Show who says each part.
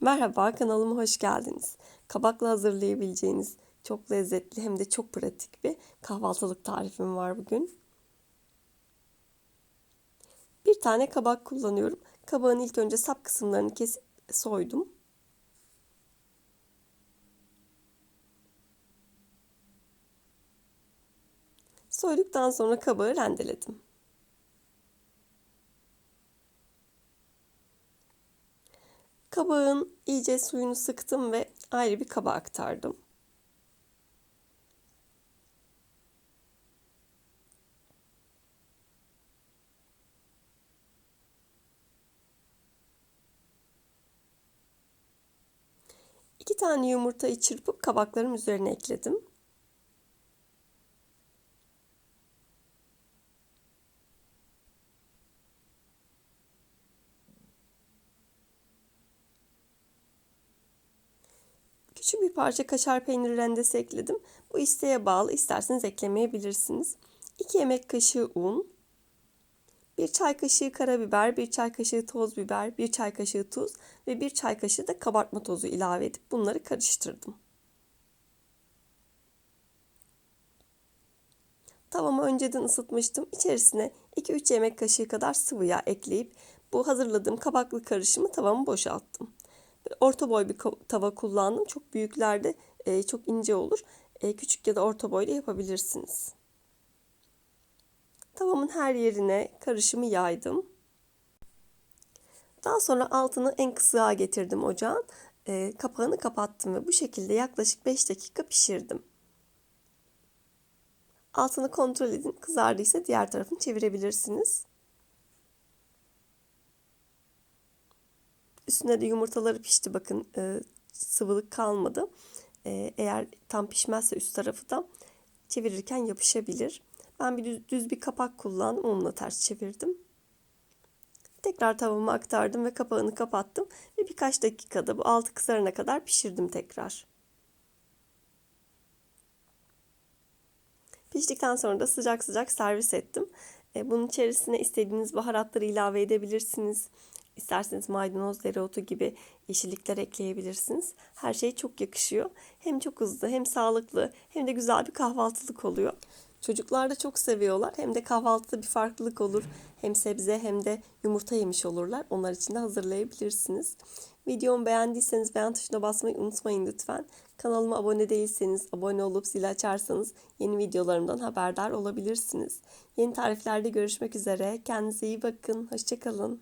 Speaker 1: Merhaba, kanalıma hoş geldiniz. Kabakla hazırlayabileceğiniz çok lezzetli hem de çok pratik bir kahvaltılık tarifim var bugün. Bir tane kabak kullanıyorum. Kabağın ilk önce sap kısımlarını kesip soydum. Soyduktan sonra kabağı rendeledim. Kabağın iyice suyunu sıktım ve ayrı bir kaba aktardım. İki tane yumurtayı çırpıp kabakların üzerine ekledim. Küçük bir parça kaşar peyniri rendesi ekledim. Bu isteğe bağlı isterseniz eklemeyebilirsiniz. 2 yemek kaşığı un, 1 çay kaşığı karabiber, 1 çay kaşığı toz biber, 1 çay kaşığı tuz ve 1 çay kaşığı da kabartma tozu ilave edip bunları karıştırdım. Tavamı önceden ısıtmıştım. İçerisine 2-3 yemek kaşığı kadar sıvı yağ ekleyip bu hazırladığım kabaklı karışımı tavamı boşalttım orta boy bir tava kullandım. Çok büyüklerde e, çok ince olur. E, küçük ya da orta boyda yapabilirsiniz. Tavamın her yerine karışımı yaydım. Daha sonra altını en kısığa getirdim ocağın. E, kapağını kapattım ve bu şekilde yaklaşık 5 dakika pişirdim. Altını kontrol edin. Kızardıysa diğer tarafını çevirebilirsiniz. Üstüne de yumurtaları pişti bakın e, sıvılık kalmadı. E, eğer tam pişmezse üst tarafı da çevirirken yapışabilir. Ben bir düz, düz bir kapak kullandım. Onunla ters çevirdim. Tekrar tavama aktardım ve kapağını kapattım. Ve birkaç dakikada bu altı kızarana kadar pişirdim tekrar. Piştikten sonra da sıcak sıcak servis ettim. E, bunun içerisine istediğiniz baharatları ilave edebilirsiniz. İsterseniz maydanoz, dereotu gibi yeşillikler ekleyebilirsiniz. Her şey çok yakışıyor. Hem çok hızlı hem sağlıklı hem de güzel bir kahvaltılık oluyor. Çocuklar da çok seviyorlar. Hem de kahvaltıda bir farklılık olur. Hem sebze hem de yumurta yemiş olurlar. Onlar için de hazırlayabilirsiniz. Videomu beğendiyseniz beğen tuşuna basmayı unutmayın lütfen. Kanalıma abone değilseniz abone olup zil açarsanız yeni videolarımdan haberdar olabilirsiniz. Yeni tariflerde görüşmek üzere. Kendinize iyi bakın. Hoşçakalın.